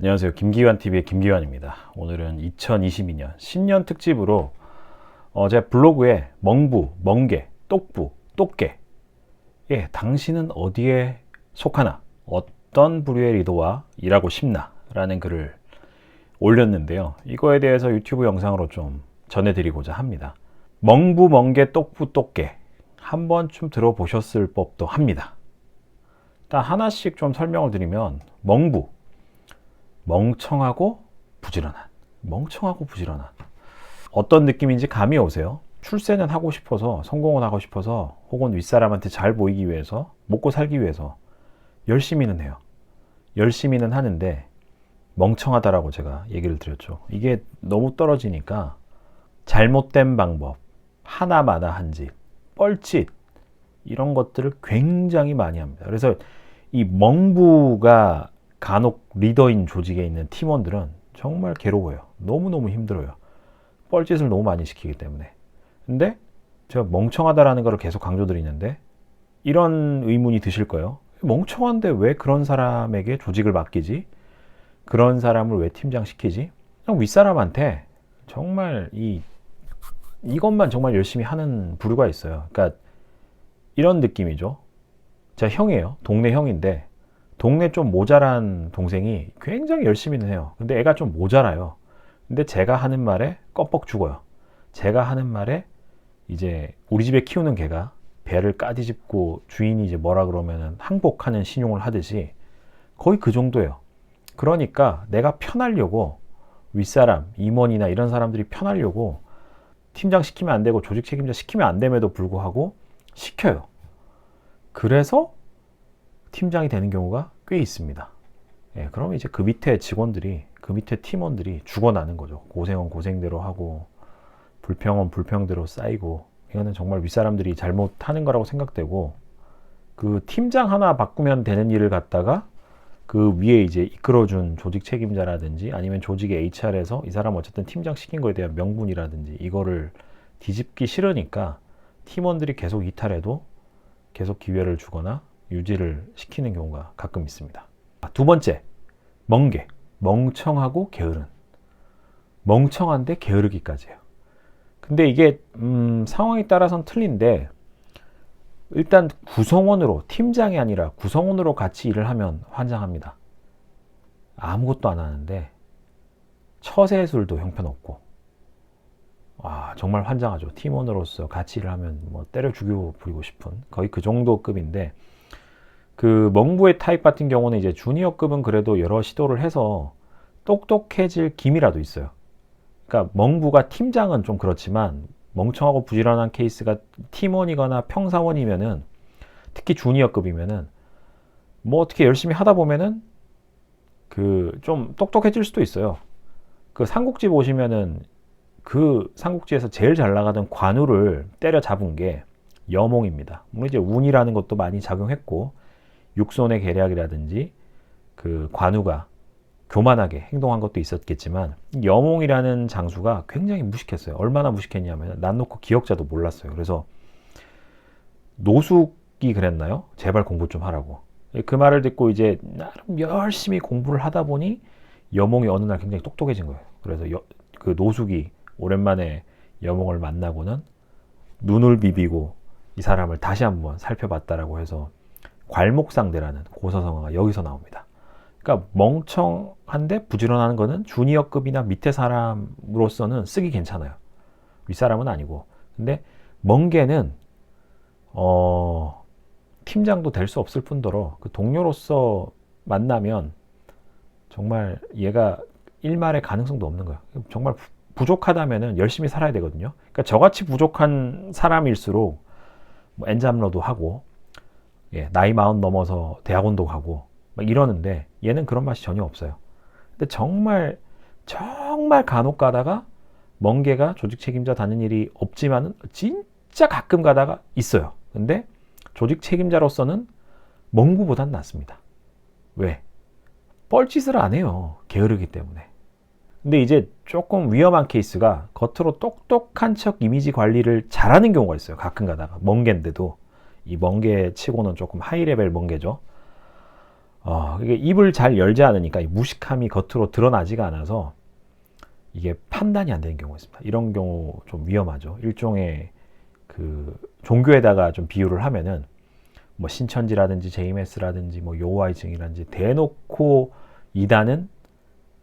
안녕하세요. 김기환 TV의 김기환입니다. 오늘은 2022년 신년 특집으로 어, 제 블로그에 멍부, 멍게, 똑부, 똑게 예, 당신은 어디에 속하나? 어떤 부류의 리더와 일하고 싶나? 라는 글을 올렸는데요. 이거에 대해서 유튜브 영상으로 좀 전해드리고자 합니다. 멍부, 멍게, 똑부, 똑게 한 번쯤 들어보셨을 법도 합니다. 일단 하나씩 좀 설명을 드리면 멍부 멍청하고 부지런한 멍청하고 부지런한 어떤 느낌인지 감이 오세요? 출세는 하고 싶어서 성공은 하고 싶어서 혹은 윗사람한테 잘 보이기 위해서 먹고 살기 위해서 열심히는 해요. 열심히는 하는데 멍청하다라고 제가 얘기를 드렸죠. 이게 너무 떨어지니까 잘못된 방법, 하나마나한 짓, 뻘짓 이런 것들을 굉장히 많이 합니다. 그래서 이 멍부가 간혹 리더인 조직에 있는 팀원들은 정말 괴로워요. 너무너무 힘들어요. 뻘짓을 너무 많이 시키기 때문에. 근데 제가 멍청하다라는 것을 계속 강조드리는데 이런 의문이 드실 거예요. 멍청한데 왜 그런 사람에게 조직을 맡기지? 그런 사람을 왜 팀장 시키지? 그냥 윗사람한테 정말 이 이것만 정말 열심히 하는 부류가 있어요. 그러니까 이런 느낌이죠. 제 형이에요. 동네 형인데 동네 좀 모자란 동생이 굉장히 열심히는 해요. 근데 애가 좀 모자라요. 근데 제가 하는 말에 껌뻑 죽어요. 제가 하는 말에 이제 우리 집에 키우는 개가 배를 까디집고 주인이 이제 뭐라 그러면은 항복하는 신용을 하듯이 거의 그 정도예요. 그러니까 내가 편하려고 윗사람, 임원이나 이런 사람들이 편하려고 팀장 시키면 안 되고 조직 책임자 시키면 안 됨에도 불구하고 시켜요. 그래서 팀장이 되는 경우가 꽤 있습니다. 예, 그러면 이제 그 밑에 직원들이, 그 밑에 팀원들이 죽어나는 거죠. 고생은 고생대로 하고, 불평은 불평대로 쌓이고, 이거는 정말 윗사람들이 잘못하는 거라고 생각되고, 그 팀장 하나 바꾸면 되는 일을 갖다가 그 위에 이제 이끌어준 조직 책임자라든지 아니면 조직의 HR에서 이 사람 어쨌든 팀장 시킨 거에 대한 명분이라든지 이거를 뒤집기 싫으니까 팀원들이 계속 이탈해도 계속 기회를 주거나 유지를 시키는 경우가 가끔 있습니다. 두 번째, 멍게. 멍청하고 게으른. 멍청한데 게으르기까지예요. 근데 이게 음, 상황에 따라서는 틀린데 일단 구성원으로 팀장이 아니라 구성원으로 같이 일을 하면 환장합니다. 아무것도 안 하는데 처세술도 형편없고 아 정말 환장하죠. 팀원으로서 같이 일을 하면 뭐 때려 죽여 부리고 싶은 거의 그 정도 급인데 그 멍부의 타입 같은 경우는 이제 주니어급은 그래도 여러 시도를 해서 똑똑해질 기미라도 있어요. 그러니까 멍부가 팀장은 좀 그렇지만 멍청하고 부지런한 케이스가 팀원이거나 평사원이면은 특히 주니어급이면은 뭐 어떻게 열심히 하다 보면은 그 좀 똑똑해질 수도 있어요. 그 삼국지 보시면은 그 삼국지에서 제일 잘 나가던 관우를 때려 잡은 게 여몽입니다. 물론 이제 운이라는 것도 많이 작용했고 육손의 계략이라든지 그 관우가 교만하게 행동한 것도 있었겠지만 여몽이라는 장수가 굉장히 무식했어요. 얼마나 무식했냐면 난 놓고 기억자도 몰랐어요. 그래서 노숙이 그랬나요? 제발 공부 좀 하라고. 그 말을 듣고 이제 나름 열심히 공부를 하다 보니 여몽이 어느 날 굉장히 똑똑해진 거예요. 그래서 여, 그 노숙이 오랜만에 여몽을 만나고는 눈을 비비고 이 사람을 다시 한번 살펴봤다라고 해서 괄목상대라는 고사성어가 여기서 나옵니다. 그러니까 멍청한데 부지런한 거는 주니어급이나 밑에 사람으로서는 쓰기 괜찮아요. 윗사람은 아니고. 근데 멍게는 어, 팀장도 될 수 없을 뿐더러 그 동료로서 만나면 정말 얘가 일말의 가능성도 없는 거예요. 정말 부족하다면 열심히 살아야 되거든요. 그러니까 저같이 부족한 사람일수록 뭐 엔잡러도 하고 예, 나이 마흔 넘어서 대학원도 가고 막 이러는데 얘는 그런 맛이 전혀 없어요. 근데 정말 정말 간혹 가다가 멍게가 조직 책임자 다는 일이 없지만은 진짜 가끔 가다가 있어요. 근데 조직 책임자로서는 멍구보단 낫습니다. 왜? 뻘짓을 안 해요. 게으르기 때문에. 근데 이제 조금 위험한 케이스가 겉으로 똑똑한 척 이미지 관리를 잘하는 경우가 있어요. 가끔 가다가. 멍게인데도. 이 멍게 치고는 조금 하이 레벨 멍게죠. 어, 이게 입을 잘 열지 않으니까 이 무식함이 겉으로 드러나지가 않아서 이게 판단이 안 되는 경우가 있습니다. 이런 경우 좀 위험하죠. 일종의 그 종교에다가 좀 비유를 하면은 뭐 신천지라든지 JMS라든지 뭐 요하이 증이라든지 대놓고 이단은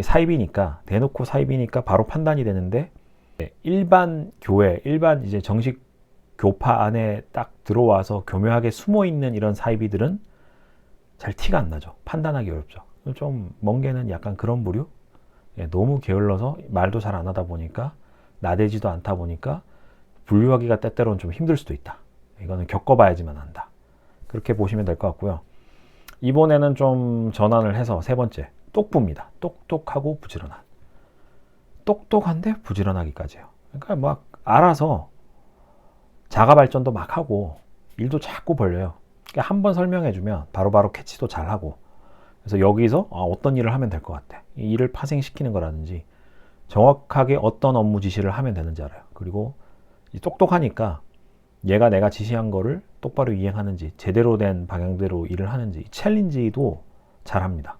사입이니까 대놓고 사입이니까 바로 판단이 되는데 일반 교회, 일반 이제 정식 교파 안에 딱 들어와서 교묘하게 숨어 있는 이런 사이비들은 잘 티가 안 나죠. 판단하기 어렵죠. 좀 멍게는 약간 그런 부류. 예, 너무 게을러서 말도 잘 안 하다 보니까 나대지도 않다 보니까 분류하기가 때때로는 좀 힘들 수도 있다. 이거는 겪어봐야지만 한다. 그렇게 보시면 될 것 같고요. 이번에는 좀 전환을 해서 세 번째 똑부입니다. 똑똑하고 부지런한. 똑똑한데 부지런하기까지요. 그러니까 막 알아서 자가 발전도 막 하고 일도 자꾸 벌려요. 그러니까 한번 설명해주면 바로바로 캐치도 잘 하고 그래서 여기서 아, 어떤 일을 하면 될 것 같아. 이 일을 파생시키는 거라든지 정확하게 어떤 업무 지시를 하면 되는지 알아요. 그리고 똑똑하니까 얘가 내가 지시한 거를 똑바로 이행하는지 제대로 된 방향대로 일을 하는지 챌린지도 잘합니다.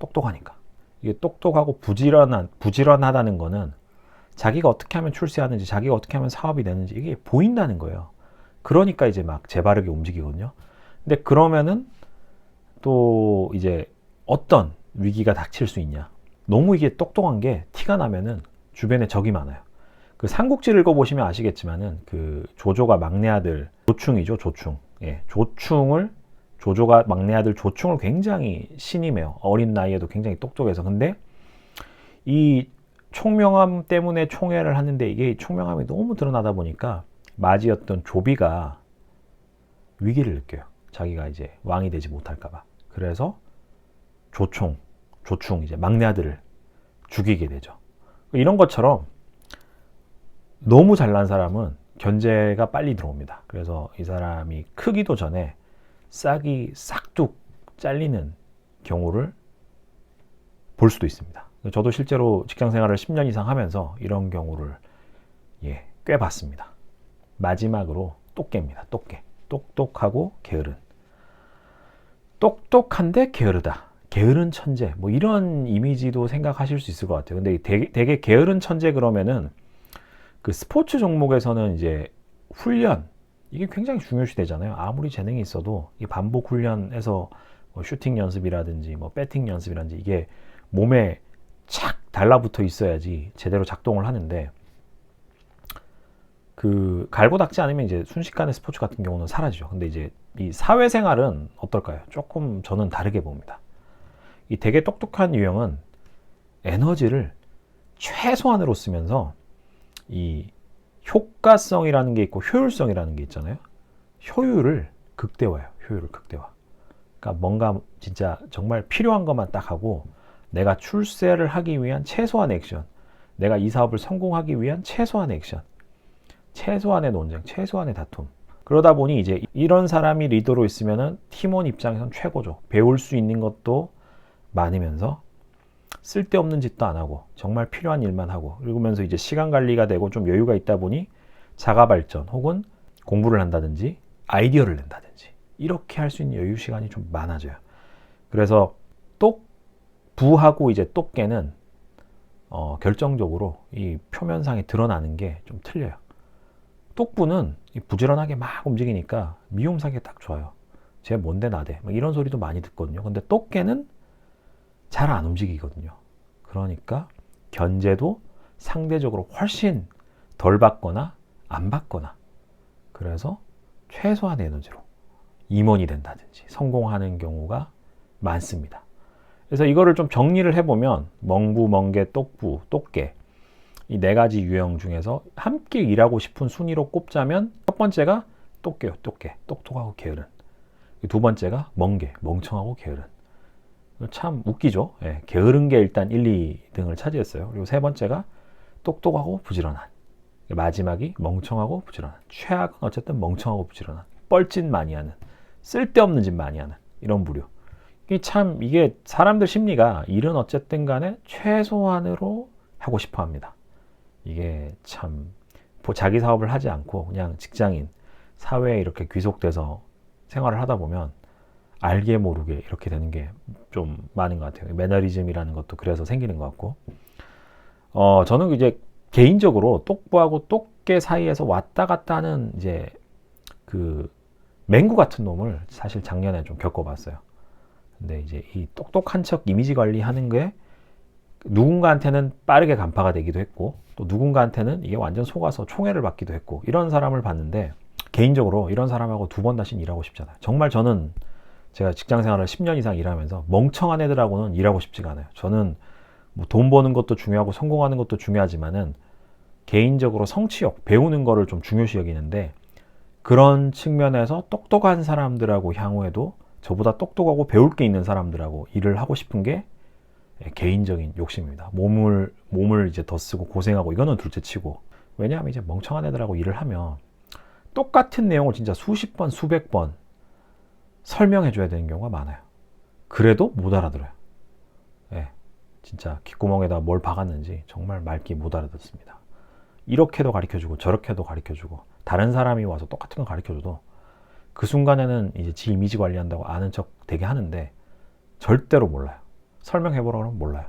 똑똑하니까. 이게 똑똑하고 부지런한 부지런하다는 거는 자기가 어떻게 하면 출세하는지 자기가 어떻게 하면 사업이 되는지 이게 보인다는 거예요. 그러니까 이제 막 재바르게 움직이거든요. 근데 그러면은 또 이제 어떤 위기가 닥칠 수 있냐. 너무 이게 똑똑한 게 티가 나면은 주변에 적이 많아요. 그 삼국지를 읽어보시면 아시겠지만은 그 조조가 막내 아들 조충이죠 조충. 예, 조충을 조조가 막내 아들 조충을 굉장히 신임해요. 어린 나이에도 굉장히 똑똑해서. 근데 이 총명함 때문에 총회를 하는데 이게 총명함이 너무 드러나다 보니까 맞이였던 조비가 위기를 느껴요. 자기가 이제 왕이 되지 못할까봐. 그래서 조총, 조충 이제 막내 아들을 죽이게 되죠. 이런 것처럼 너무 잘난 사람은 견제가 빨리 들어옵니다. 그래서 이 사람이 크기도 전에 싹이 싹둑 잘리는 경우를 볼 수도 있습니다. 저도 실제로 직장 생활을 10년 이상 하면서 이런 경우를 예, 꽤 봤습니다. 마지막으로 똑개입니다. 똑개. 똑똑하고 게으른. 똑똑한데 게으르다. 게으른 천재. 뭐 이런 이미지도 생각하실 수 있을 것 같아요. 근데 되게, 되게 게으른 천재 그러면은 그 스포츠 종목에서는 이제 훈련 이게 굉장히 중요시 되잖아요. 아무리 재능이 있어도 이 반복 훈련에서 뭐 슈팅 연습이라든지 뭐 배팅 연습이라든지 이게 몸에 착 달라붙어 있어야지 제대로 작동을 하는데 그 갈고 닦지 않으면 이제 순식간에 스포츠 같은 경우는 사라지죠. 근데 이제 이 사회생활은 어떨까요? 조금 저는 다르게 봅니다. 이 되게 똑똑한 유형은 에너지를 최소한으로 쓰면서 이 효과성이라는 게 있고 효율성이라는 게 있잖아요. 효율을 극대화해요. 효율을 극대화. 그러니까 뭔가 진짜 정말 필요한 것만 딱 하고 내가 출세를 하기 위한 최소한의 액션, 내가 이 사업을 성공하기 위한 최소한의 액션, 최소한의 논쟁, 최소한의 다툼. 그러다 보니 이제 이런 사람이 리더로 있으면은 팀원 입장에선 최고죠. 배울 수 있는 것도 많으면서 쓸데없는 짓도 안 하고 정말 필요한 일만 하고 그러면서 이제 시간 관리가 되고 좀 여유가 있다 보니 자가 발전 혹은 공부를 한다든지 아이디어를 낸다든지 이렇게 할 수 있는 여유 시간이 좀 많아져요. 그래서 똑 부하고 이제 똑개는 어, 결정적으로 이 표면상에 드러나는 게 좀 틀려요. 똑부는 부지런하게 막 움직이니까 미움 사기 딱 좋아요. 쟤 뭔데 나대. 이런 소리도 많이 듣거든요. 근데 똑개는 잘 안 움직이거든요. 그러니까 견제도 상대적으로 훨씬 덜 받거나 안 받거나 그래서 최소한 에너지로 임원이 된다든지 성공하는 경우가 많습니다. 그래서 이거를 좀 정리를 해보면 멍부, 멍게, 똑부, 똑개 이네 가지 유형 중에서 함께 일하고 싶은 순위로 꼽자면 첫 번째가 똑개요, 똑개, 똑똑하고 게으른. 두 번째가 멍게, 멍청하고 게으른. 참 웃기죠. 예, 게으른 게 일단 1, 2등을 차지했어요. 그리고 세 번째가 똑똑하고 부지런한. 마지막이 멍청하고 부지런한. 최악은 어쨌든 멍청하고 부지런한. 뻘짓 많이 하는. 쓸데없는 짓 많이 하는. 이런 부류. 참 이게 사람들 심리가 일은 어쨌든 간에 최소한으로 하고 싶어 합니다. 이게 참 자기 사업을 하지 않고 그냥 직장인 사회에 이렇게 귀속돼서 생활을 하다 보면 알게 모르게 이렇게 되는 게 좀 많은 것 같아요. 매너리즘이라는 것도 그래서 생기는 것 같고. 어, 저는 이제 개인적으로 똑부하고 똑개 사이에서 왔다 갔다 하는 이제 그 맹구 같은 놈을 사실 작년에 좀 겪어봤어요. 근데 이제 이 똑똑한 척 이미지 관리하는 게 누군가한테는 빠르게 간파가 되기도 했고 또 누군가한테는 이게 완전 속아서 총애를 받기도 했고 이런 사람을 봤는데 개인적으로 이런 사람하고 두 번 다시 일하고 싶잖아요. 정말 저는 제가 직장 생활을 10년 이상 일하면서 멍청한 애들하고는 일하고 싶지가 않아요. 저는 뭐 돈 버는 것도 중요하고 성공하는 것도 중요하지만은 개인적으로 성취욕, 배우는 거를 좀 중요시 여기는데 그런 측면에서 똑똑한 사람들하고 향후에도 저보다 똑똑하고 배울 게 있는 사람들하고 일을 하고 싶은 게 개인적인 욕심입니다. 몸을 몸을 이제 더 쓰고 고생하고 이거는 둘째 치고 왜냐하면 이제 멍청한 애들하고 일을 하면 똑같은 내용을 진짜 수십 번 수백 번 설명해 줘야 되는 경우가 많아요. 그래도 못 알아들어요. 예. 진짜 귓구멍에다 뭘 박았는지 정말 맑게 못 알아듣습니다. 이렇게도 가르쳐 주고 저렇게도 가르쳐 주고 다른 사람이 와서 똑같은 거 가르쳐 줘도 그 순간에는 이제 지 이미지 관리한다고 아는 척 되게 하는데 절대로 몰라요. 설명해 보라 그러면 몰라요.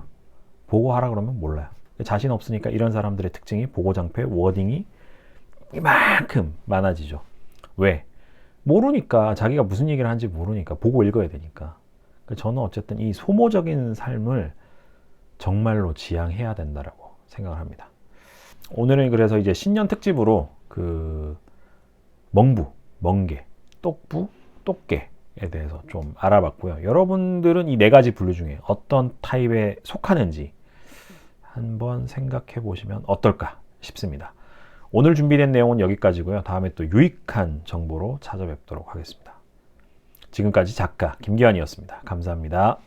보고하라 그러면 몰라요. 자신 없으니까 이런 사람들의 특징이 보고장패 워딩이 이만큼 많아지죠. 왜? 모르니까 자기가 무슨 얘기를 하는지 모르니까 보고 읽어야 되니까. 그러니까 저는 어쨌든 이 소모적인 삶을 정말로 지향해야 된다라고 생각을 합니다. 오늘은 그래서 이제 신년 특집으로 그 멍부, 멍게, 똑부, 똑개에 대해서 좀 알아봤고요. 여러분들은 이 네 가지 분류 중에 어떤 타입에 속하는지 한번 생각해 보시면 어떨까 싶습니다. 오늘 준비된 내용은 여기까지고요. 다음에 또 유익한 정보로 찾아뵙도록 하겠습니다. 지금까지 작가 김기환이었습니다. 감사합니다.